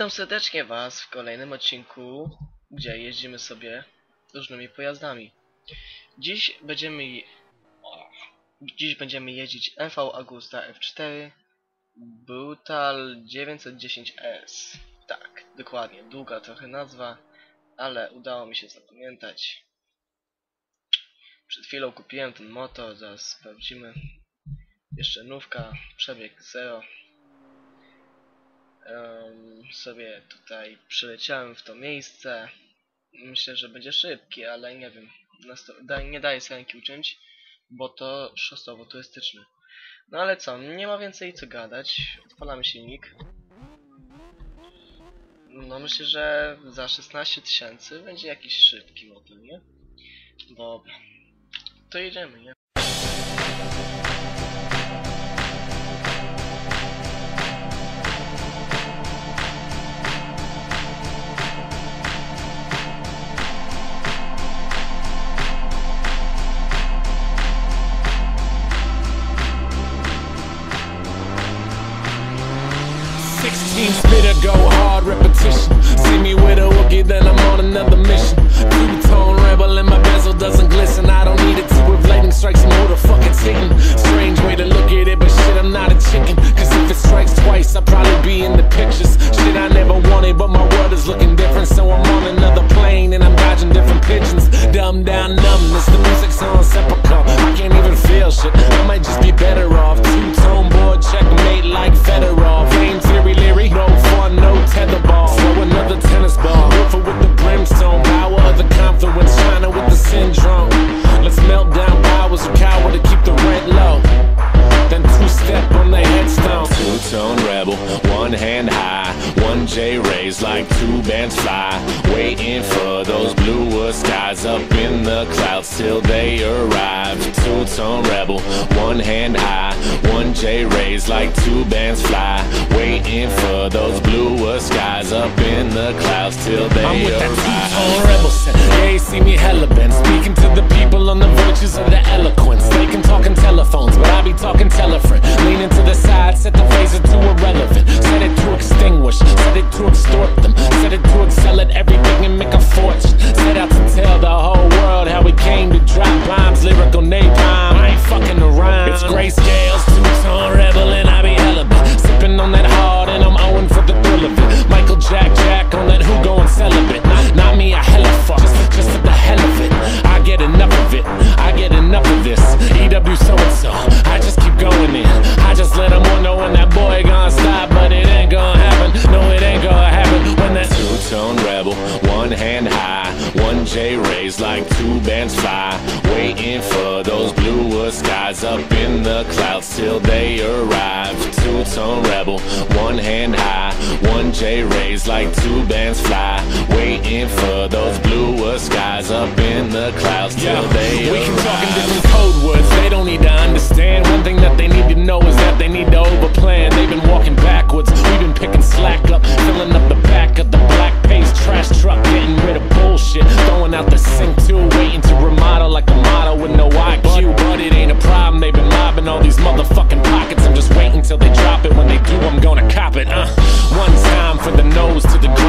Witam serdecznie Was w kolejnym odcinku, gdzie jeździmy sobie różnymi pojazdami. Dziś będziemy dziś będziemy jeździć MV Agusta F4 Brutal 910S. Tak, dokładnie, długa trochę nazwa, ale udało mi się zapamiętać. Przed chwilą kupiłem ten motor, zaraz sprawdzimy. Jeszcze nówka, przebieg 0. Em, sobie tutaj przyleciałem w to miejsce. Myślę, że będzie szybki, ale nie wiem. Da, nie z ręki uciąć, bo to szostowo turystyczny. No ale co, nie ma więcej co gadać. Odpalamy silnik. No myślę, że za 16 tysięcy będzie jakiś szybki motor, nie? Dobra. To jedziemy, nie? Spitter go hard repetition. See me with a wookie, then I'm on another mission. Two tone rebel and my bezel doesn't glisten. I don't need it to if lightning strikes who the fuck it's hitting. Strange way to look at it, but shit, I'm not a chicken. Cause if it strikes twice, I'll probably be in the pictures. Shit, I never wanted, but my world is looking one J raised like two bands fly. Waiting for those bluer skies up in the clouds till they arrive. Two tone rebel, one hand high, one J raised like two bands fly. Waiting for those bluer skies up in the clouds till they I'm with that arrive. two-tone rebel set. They see me hella bent, speaking to the people on the virtues of the eloquence. They can talk in telephones, but I be talking telefriend. Leaning to the side, set the phaser to irrelevant. To extort them. Set it to excel at everything and make a fortune. Set out to tell the whole world how we came to drop bombs, lyrical napalm. I ain't fucking around. It's grayscales, Raised like two bands fly. Waiting for those bluer skies up in the clouds till they arrive. Two tone rebel, one hand high, one J raised like two bands fly. Waiting for those bluer skies up in the clouds till they we arrive. can talk in different code words. till they drop it. When they do, I'm gonna cop it. Uh, one time for the nose to the